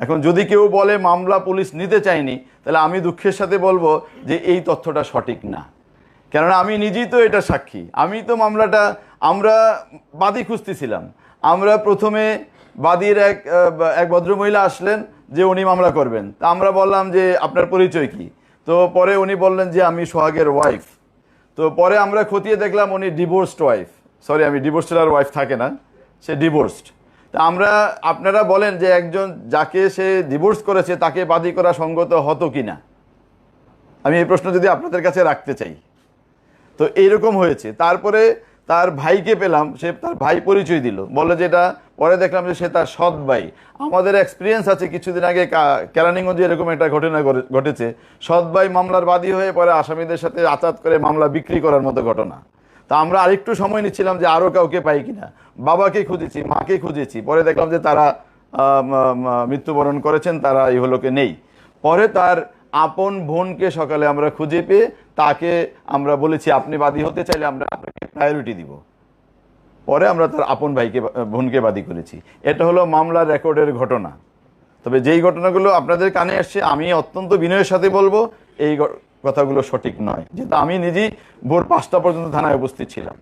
এখন যদি কেউ বলে মামলা পুলিশ নিতে চায়নি, তাহলে আমি দুঃখের সাথে বলব যে এই তথ্যটা সঠিক না। কেননা আমি নিজেই তো এটা সাক্ষী। আমি তো মামলাটা, আমরা বাদী খুঁজতেছিলাম। আমরা প্রথমে বাদীর এক এক ভদ্রমহিলা আসলেন যে উনি মামলা করবেন। তা আমরা বললাম যে আপনার পরিচয় কি? তো পরে উনি বললেন যে আমি সোহাগের ওয়াইফ তো পরে আমরা খতিয়ে দেখলাম উনি ডিভোর্সড ওয়াইফ সরি আমি ডিভোর্সড আর ওয়াইফ থাকে না। সে ডিভোর্সড তা আমরা, আপনারা বলেন যে একজন যাকে সে ডিভোর্স করেছে, তাকে বাদী করা সঙ্গত হতো কি না আমি এই প্রশ্ন যদি আপনাদের কাছে রাখতে চাই। তো এইরকম হয়েছে। তারপরে তার ভাইকে পেলাম, সে তার ভাই পরিচয় দিল। বলে যেটা পরে দেখলাম যে সে তার সৎ ভাই। আমাদের এক্সপিরিয়েন্স আছে কিছুদিন আগে কেরানীগঞ্জে এরকম একটা ঘটনা ঘটে- ঘটেছে। সৎ ভাই মামলার বাদী হয়ে পরে আসামিদের সাথে আচাত করে মামলা বিক্রি করার মতো ঘটনা। তা আমরা আরেকটু সময় নিচ্ছিলাম যে আরও কাউকে পাই কিনা। বাবাকে খুঁজেছি, মাকে খুঁজেছি, পরে দেখলাম যে তারা মৃত্যুবরণ করেছেন, তারা এই হলোকে নেই। পরে তার আপন বোনকে সকালে আমরা খুঁজে পেয়ে তাকে আমরা বলেছি, আপনি বাদী হতে চাইলে আমরা আপনাকে প্রায়োরিটি দিব। পরে আমরা তার আপন ভাইকে, বোনকে বাদী করেছি। এটা হলো মামলার রেকর্ডের ঘটনা। তবে যেই ঘটনাগুলো আপনাদের কানে আসছে, আমি অত্যন্ত বিনয়ের সাথে বলব, এই কথাগুলো সঠিক নয়। যেহেতু আমি নিজেই ভোর পাঁচটা পর্যন্ত থানায় উপস্থিত ছিলাম।